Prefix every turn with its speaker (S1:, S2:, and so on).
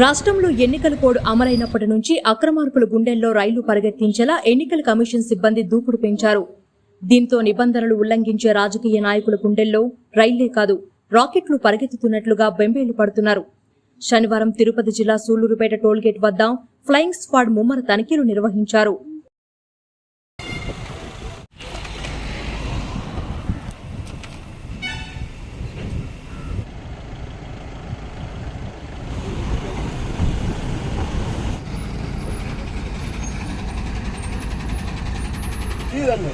S1: రాష్ట్రంలో ఎన్నికల కోడ్ అమలైనప్పటి నుంచి అక్రమార్కుల గుండెల్లో రైళ్ళు పరిగెత్తించేలా ఎన్నికల కమిషన్ సిబ్బంది దూకుడు పెంచారు. దీంతో నిబంధనలు ఉల్లంఘించే రాజకీయ నాయకుల గుండెల్లో రైళ్ళే కాదు రాకెట్లు పరిగెత్తుతున్నట్లుగా బెంబేలు పడుతున్నారు. శనివారం తిరుపతి జిల్లా సూళ్ళూరుపేట టోల్గేట్ వద్ద ఫ్లయింగ్ స్క్వాడ్ ముమ్మర తనిఖీలు నిర్వహించారు.
S2: Ayúdame.